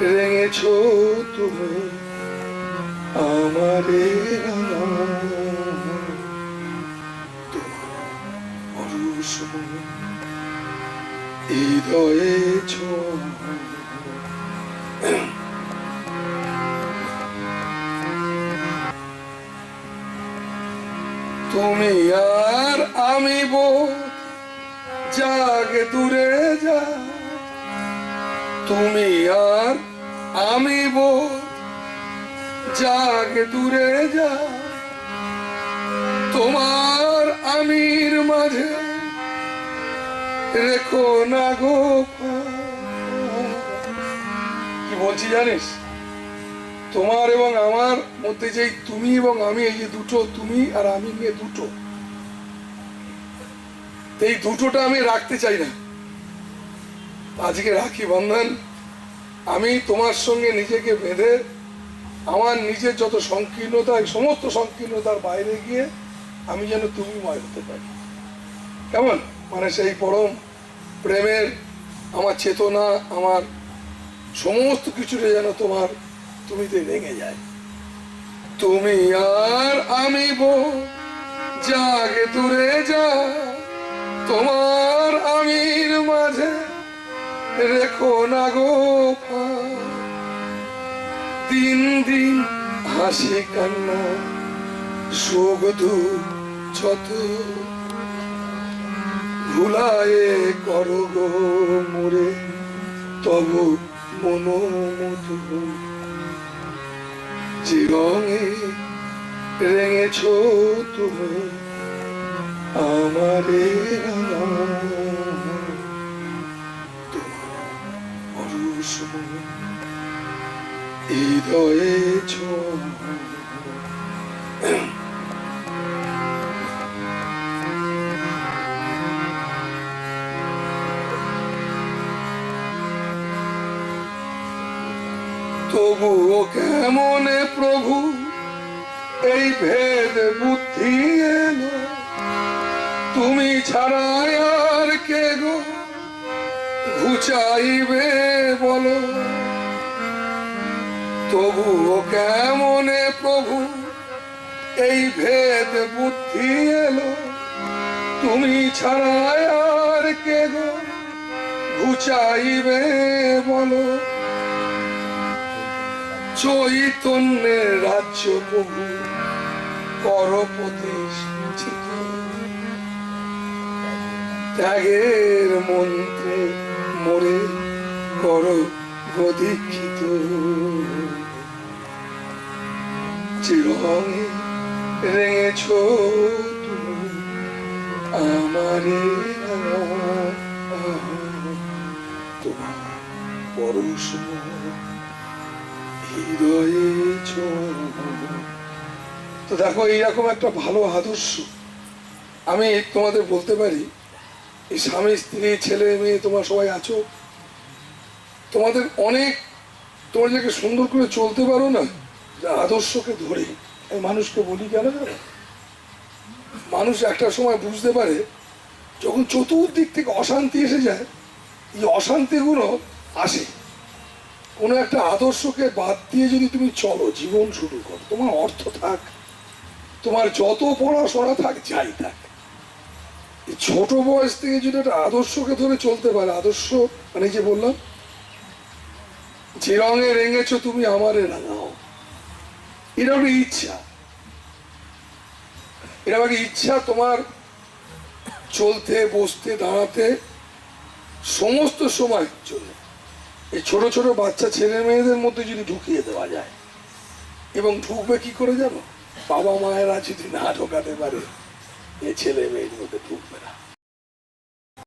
তুমি আমারে হৃদয়ে তুমি আর আমি বোধ জাগে দূরে যা তুমি আর আমি বোধ জাগে দূরে যা তোমার আমির মাঝে রেখো না গো কি বলছি জানিস? তোমার এবং আমার মধ্যে যে তুমি এবং আমি, এই যে দুটো তুমি আর আমি নিয়ে দুটো, এই দুটোটা আমি রাখতে চাই না। আজকে রাখি বন্ধন। আমি তোমার সঙ্গে নিজেকে বেঁধে আমার নিজের যত সংকীর্ণতা, এই সমস্ত সংকীর্ণতার বাইরে গিয়ে আমি যেন তুমি ময় হতে পারি। কেমন? মানে সেই পরম প্রেমের, আমার চেতনা, আমার সমস্ত কিছুটা যেন তোমার তুমিতে রেঙে যায়। তুমি আর আমি বো জাগে দূরে যা, তোমার আমির মাঝে রেখো না গো। দিন দিন হাসি কান্না সুখ যত ভুলায়ে করো গো মোরে, তবু মনোমধু যে রঙে রেঙেছ তুমি আমারে পরশ হৃদয়ে তবুও কেমনে প্রভু, এই ভেদ বুদ্ধি এলো? তুমি ছাড়া আর কে গো? ঘুচাইবে বলো? তবুও কেমনে প্রভু, এই ভেদ বুদ্ধি এলো? তুমি ছাড়া আর কে গো? ঘুচাইবে বলো? চৈতন্যের রাজ্য প্রভু কর প্রতিষ্ঠিত ত্যাগের মন্ত্রে মরে কর গদীক্ষিত চিরঙে রেঙেছ আমারে তোমার পরশ হৃদয়ে তো দেখো, এইরকম একটা ভালো আদর্শ আমি তোমাদের বলতে পারি, এই স্বামী, স্ত্রী, ছেলে, মেয়ে, তোমরা সবাই আছো তোমাদের অনেক তোমরা যাকে সুন্দর করে চলতে পারো না আদর্শকে ধরে, আমি মানুষকে বলি কেন মানুষ একটা সময় বুঝতে পারে, যখন চতুর্দিক থেকে অশান্তি এসে যায়, এই অশান্তিগুলো আসে। কোনো একটা আদর্শকে বাদ দিয়ে যদি তুমি চলো, জীবন শুরু করো। তোমার অর্থ থাক, তোমার যত পড়াশোনা থাক, যাই থাক। ছোট বয়স থেকে যদি একটা আদর্শকে ধরে চলতে পারে, আদর্শ মানে যে বললাম যে রঙে রেঙেছো তুমি আমারে রাঙাও এটা একটা ইচ্ছা। এটা একটা ইচ্ছা তোমার চলতে, বসতে, দাঁড়াতে, সমস্ত সময় জন্য এই ছোট ছোট বাচ্চা ছেলে মেয়েদের মধ্যে যদি ঢুকিয়ে দেওয়া যায়, এবং ঢুকবে কি করে জানো? বাবা মায়েরা যদি না ঢোকাতে পারে এ ছেলে মেয়ের মধ্যে ঢুকবে না।